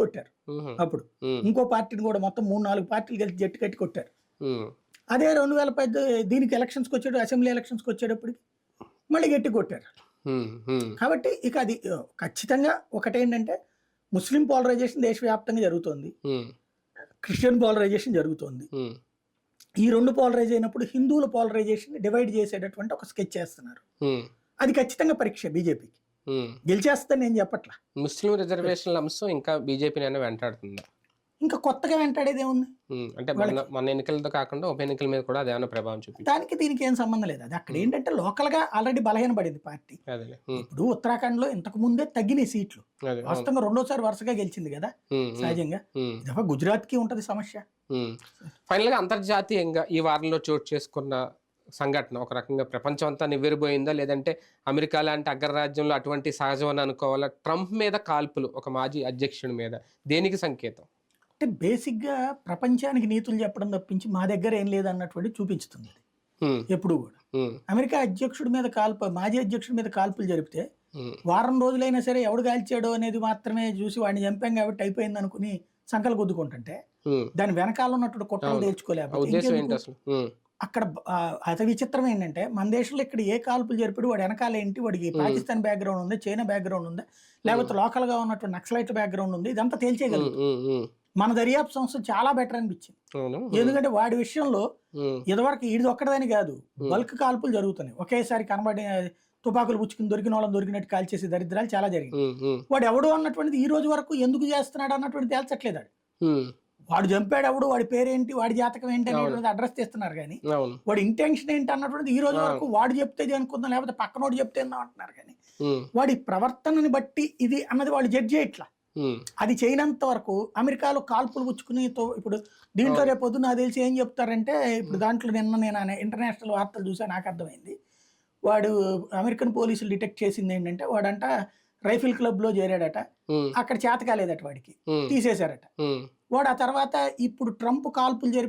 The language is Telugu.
కొట్టారు. అప్పుడు ఇంకో పార్టీని కూడా మొత్తం మూడు నాలుగు పార్టీలు కలిసి జట్టు కట్టి కొట్టారు. అదే రెండు వేల పది దీనికి ఎలక్షన్స్కి వచ్చాడు అసెంబ్లీ ఎలక్షన్స్కి వచ్చేటప్పటికి మళ్ళీ గట్టి కొట్టారు. కాబట్టి ఇక అది ఖచ్చితంగా ఒకటేంటంటే ముస్లిం పోలరైజేషన్ దేశవ్యాప్తంగా జరుగుతోంది. క్రిస్టియన్ పోలరైజేషన్ జరుగుతోంది. ఈ రెండు పోలరైజ్ అయినప్పుడు హిందువుల పోలరైజేషన్ డివైడ్ చేసేటటువంటి ఒక స్కెచ్ చేస్తున్నారు. అది ఖచ్చితంగా పరీక్ష బీజేపీకి. ఉమ్. గెలిచేస్తుందని నేను చెప్పట్లా. ముస్లిం రిజర్వేషన్ల అంశం ఇంకా బీజేపీని అయినా వెంటాడుతుందా. ఇంకా కొత్తగా వెంటాడేది ఏముంది? అంటే మన ఎన్నికలతో కాకుండా ఉప ఎన్నికల మీద కూడా అదేమైనా ప్రభావం చూపించింది దానికి దీనికి ఏం సంబంధం లేదు. అది అక్కడ ఏంటంటే లోకల్గా ఆల్రెడీ బలహీనపడింది పార్టీ. ఇప్పుడు ఉత్తరాఖండ్లో ఇంతకు ముందే తగ్గినాయి సీట్లు. వాస్తవంగా రెండోసారి వరుసగా గెలిచింది కదా సహజంగా. గుజరాత్కి ఉంటది సమస్య. ఫైనల్గా అంతర్జాతీయంగా ఈ వారంలో చోటు చేసుకున్న సంఘటన ఒక రకంగా ప్రపంచం అంతా నివ్వెరబోయిందా? లేదంటే అమెరికా లాంటి అగ్రరాజ్యంలో అటువంటి సహజం అని అనుకోవాలా? ట్రంప్ మీద కాల్పులు ఒక మాజీ అధ్యక్షుడి మీద. దేనికి సంకేతం? అంటే బేసిక్గా ప్రపంచానికి నీతులు చెప్పడం తప్పించి మా దగ్గర ఏం లేదు అన్నటువంటి చూపించుతుంది ఎప్పుడు కూడా. అమెరికా అధ్యక్షుడి మీద కాల్పు మాజీ అధ్యక్షుడి మీద కాల్పులు జరిపితే వారం రోజులైనా సరే ఎవడు కాల్చాడో అనేది మాత్రమే చూసి వాడిని చంపాం కాబట్టి అయిపోయింది అనుకుని సంకలు గుద్దుకుంటుంటే. దాని వెనకాల ఉన్నటువంటి కుట్రలు తేల్చుకోలేకపోతే అక్కడ అతి విచిత్రం ఏంటంటే మన దేశంలో ఇక్కడ ఏ కాల్పులు జరిపాడు వాడి వెనకాల ఏంటి? వాడికి పాకిస్తాన్ బ్యాక్గ్రౌండ్ ఉంది చైనా బ్యాక్గ్రౌండ్ ఉంది లేకపోతే లోకల్గా ఉన్నటువంటి నక్సలైట్ బ్యాక్గ్రౌండ్ ఉంది. ఇదంతా ఉమ్. మన దర్యాప్తు సంస్థ చాలా బెటర్ అనిపించింది. ఎందుకంటే వాడి విషయంలో ఇదివరకు ఇది ఒక్కడదని కాదు బల్క్ కాల్పులు జరుగుతున్నాయి. ఒకేసారి కనబడి తుపాకులు పుచ్చుకుని దొరికిన వాళ్ళని దొరికినట్టు కాల్చేసి దరిద్రాలు చాలా జరిగింది వాడు ఎవడు అన్నటువంటిది ఈ రోజు వరకు ఎందుకు చేస్తున్నాడు అన్నటువంటి తేల్చట్లేదు వాడు. ఉమ్. వాడు వాడి పేరేంటి? వాడి జాతకం ఏంటి అనేటువంటిది అడ్రస్ చేస్తున్నారు కానీ వాడి ఇంటెన్షన్ ఏంటి అన్నటువంటిది ఈ రోజు వరకు వాడు చెప్తేది అనుకుందాం లేకపోతే పక్కనోడు చెప్తే అంటున్నారు కానీ వాడి ప్రవర్తనని బట్టి ఇది అన్నది వాళ్ళు జడ్జ్ చేయట్లా అది చేయనంత వరకు అమెరికాలో కాల్పులు పుచ్చుకుని ఇప్పుడు దీంట్లో రేపు పొద్దున్న తెలిసి ఏం చెప్తారంటే ఇప్పుడు దాంట్లో నిన్న నేను అనే ఇంటర్నేషనల్ వార్తలు చూసా నాకు అర్థమైంది. వాడు అమెరికన్ పోలీసులు డిటెక్ట్ చేసింది ఏంటంటే వాడంట రైఫిల్ క్లబ్లో చేరాడట అక్కడ చేత కాలేదట వాడికి తీసేశారట. వాడు ఆ తర్వాత ఇప్పుడు ట్రంప్ కాల్పులు జరిపి